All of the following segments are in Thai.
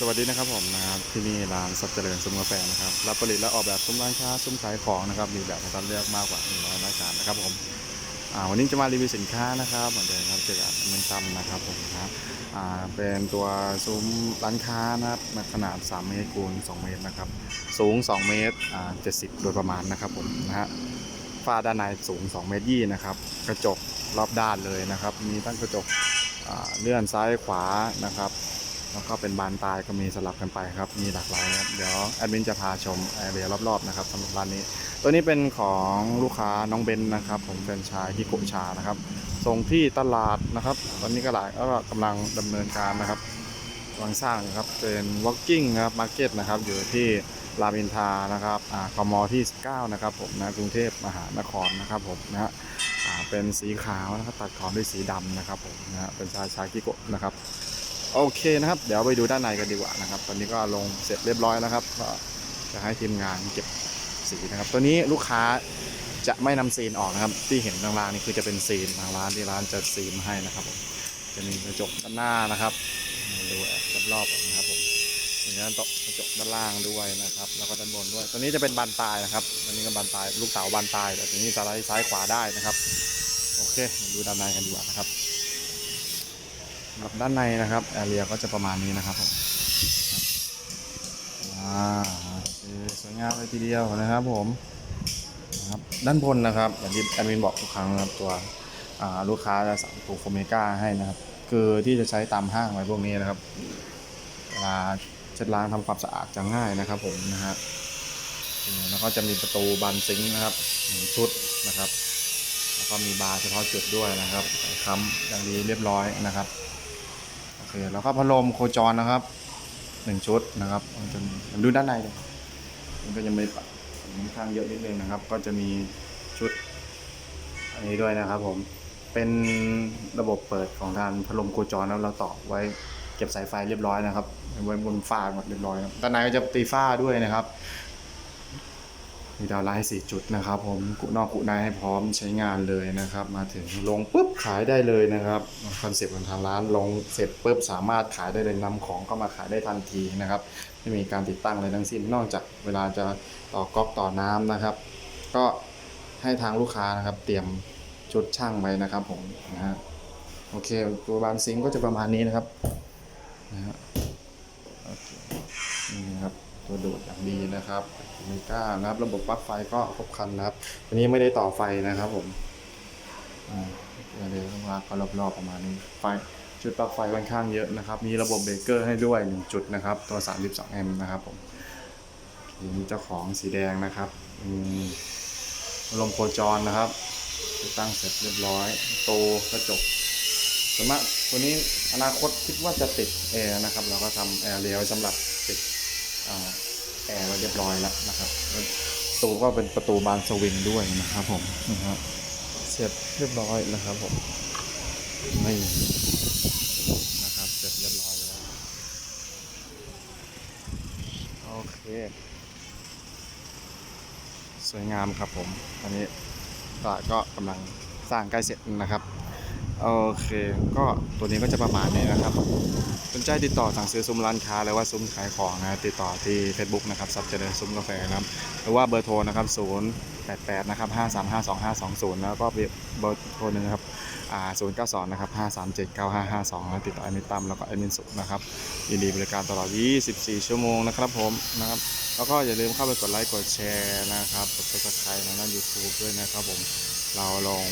สวัสดีนะครับผมนะครับที่นี่ร้านสับเจริญซุ้มกาแฟนะครับรับผลิตและออกแบบซุ้มร้านค้าซุ้มขายของนะครับมีแบบให้ท่านเลือกมากกว่า100รายการนะครับผมวันนี้จะมารีวิวสินค้านะครับเหมือนเดิมครับเจอกับเมืองตั้มนะครับผมนะครับเป็นตัวซุ้มร้านค้านะครับขนาด 3 เมตรคูณ2 เมตรนะครับสูง 2 เมตรอ่า70โดยประมาณนะครับผมนะฮะฝ้าด้านในสูง 2 เมตรยี่นะครับกระจกรอบด้านเลยนะครับมีทั้งกระจกเลื่อนซ้ายขวานะครับ แล้วก็เป็นบานตายก็มีสลับกันไปครับมีหลากหลายครับเดี๋ยวแอดมินจะพาชมแอเรียรอบๆนะครับสำหรับร้านนี้ ตัวนี้เป็นของลูกค้าน้องเบนนะครับผมเป็นชายที่โกชานะครับส่งที่ตลาดนะครับ ตอนนี้ก็หลายก็กำลังดำเนินการนะครับกำลังสร้างนะครับเป็น walking นะครับ market นะครับอยู่ที่รามอินทานะครับอ่ากมที่ 19 นะครับผมนะกรุงเทพมหานครนะครับผมนะฮะอ่าเป็นสีขาวนะครับตัดขอบด้วยสีดำนะครับผมนะฮะเป็นชายชายกิโกะนะครับ โอเคนะครับ เดี๋ยวไปดูด้านในกันดีกว่านะครับ ตอนนี้ก็ลงเสร็จเรียบร้อยแล้วครับ ก็จะให้ทีมงานเก็บสีนะครับ ตัวนี้ลูกค้าจะไม่นำซีนออกนะครับ ที่เห็นข้างล่างนี่คือจะเป็นซีนทางร้านที่ร้านจะซีนมให้นะครับผมจะมีกระจกด้านหน้านะครับดูแอบรอบๆนะครับผมมีด้านโต๊ะกระจกด้านล่างด้วยนะครับ แล้วก็ด้านบนด้วย ตัวนี้จะเป็นบานปลายนะครับตัวนี้ก็บานปลายลูกเต๋าบานปลายแต่ตัวนี้สไลด์ซ้ายขวาได้นะครับ โอเคดูด้านในกันดีกว่านะครับ หรับด้านในนะครับแอเรียก็จะประมาณนี้นะครับผมครับอ่าสวยงามเลยทีเดียวนะครับผมครับด้านบนนะครับอย่างที่แอดมินบอกทุกครั้งนะครับตัวลูกค้าจะสั่งตัวโฟเมกาให้นะครับ คือที่จะใช้ตามห้างอะไรพวกนี้นะครับเวลาเช็ดล้างทำความสะอาดจะง่ายนะครับผมนะฮะแล้วก็จะมีประตูบานซิงค์นะครับหนึ่งชุดนะครับ แล้วก็มีบาร์เฉพาะจุดด้วยนะครับค้ำอย่างดีเรียบร้อยนะครับ เคแล้วก็พัดลมโคจรนะครับหนึ่งชุดนะครับจะมันดูด้านในเลยมันก็จะมีปะค่อนข้างเยอะนิดนึงนะครับ ก็จะมีชุด อันนี้ด้วยนะครับ ผมเป็นระบบเปิดของทางพัดลมโคจรแล้วเราต่อไว้เก็บสายไฟเรียบร้อยนะครับไว้บนฟ้าหมดเรียบร้อยด้านในก็จะตีฟ้าด้วยนะครับ มีดาวไลท์สี่จุดนะครับผมกุนอกกุในให้พร้อมใช้งานเลยนะครับ มาถึงลงปุ๊บขายได้เลยนะครับคอนเซ็ปต์ของทางร้านลงเสร็จปุ๊บสามารถขายได้เลยนำของเข้ามาขายได้ทันทีนะครับ ไม่มีการติดตั้งอะไรทั้งสิ้น นอกจากเวลาจะต่อก๊อกต่อน้ำนะครับ ก็ให้ทางลูกค้านะครับ เตรียมชุดช่างไว้นะครับผมนะฮะโอเคตัวบานซิงก์ก็จะประมาณนี้นะครับนะฮะโอเคนี่นะครับ ตัวดูดอย่างดีนะครับมีก้านะครับ ระบบปลั๊กไฟก็ครบครันนะครับอันนี้ไม่ได้ต่อไฟนะครับผมอ่าเดี๋ยวต้องลากก็รอบๆประมาณนี้ไฟชุดปลั๊กไฟค่อนข้างเยอะนะครับ มีระบบเบรกเกอร์ให้ด้วย1จุดนะครับ ตัว 32 แอมป์นะครับผมมีเจ้าของสีแดงนะครับลมโคจรนะครับติดตั้งเสร็จเรียบร้อย โตกระจกส่วนมากตัวนี้อนาคตคิดว่าจะติดแอร์นะครับ เราก็ทำแอร์เลี้ยวสำหรับ แอร์ไว้เรียบร้อยแล้วนะครับประตูก็เป็นประตูบานสวิงด้วยนะครับผมนะฮะเสร็จเรียบร้อยนะครับผมไม่นะครับเสร็จเรียบร้อยแล้วโอเคสวยงามครับผมอันนี้ตลาดก็กำลังสร้างใกล้เสร็จนะครับ โอเค ก็ตัวนี้ก็จะประมาณนี้นะครับสนใจติดต่อสั่งซื้อซุ้มร้านค้าหรือว่าซุ้มขายของนะติดต่อที่ Facebook นะครับซับเจริญซุ้มกาแฟนะครับหรือว่าเบอร์โทรนะครับ088นะครับ5352520 แล้วก็เบอร์โทรหนึงนะครับอ่า092นะครับ537 9552แล้วติดต่อแอดมินตั้มแล้วก็แอดมินสุนะครับยินดีบริการตลอด 24 ชั่วโมงนะครับผมนะครับแล้วก็อย่าลืมเข้าไปกดไลค์กดแชร์นะครับกด subscribe ในหน้า YouTube ด้วยนะครับผม เราลง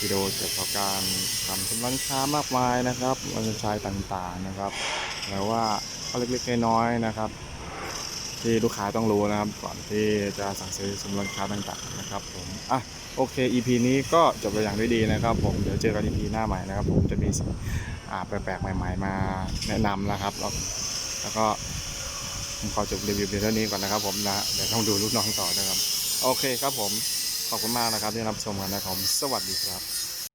วิดีโอเกี่ยวกับการทำสำร้านค้ามากมายนะครับวันชายต่างๆนะครับแล้วว่าข้อเล็กๆน้อยๆนะครับ ที่ลูกค้าต้องรู้นะครับ ก่อนที่จะสั่งซื้อสำร้านค้าต่างๆนะครับผมอะโอเค EP นี้ก็จบไปอย่างด้วยดีนะครับ ผมเดี๋ยวเจอกัน EP หน้าใหม่นะครับ ผมจะมีอ่าแปลกๆใหม่ ๆ มาแนะนำนะครับแล้วแล้วก็ผมขอจบรีวิวเพียงเท่านี้ก่อนนะครับผมนะเดี๋ยวต้องดูลูกน้องต่อนะครับ โอเคครับผม ขอบคุณมากนะครับที่รับชมกันนะครับ สวัสดีครับ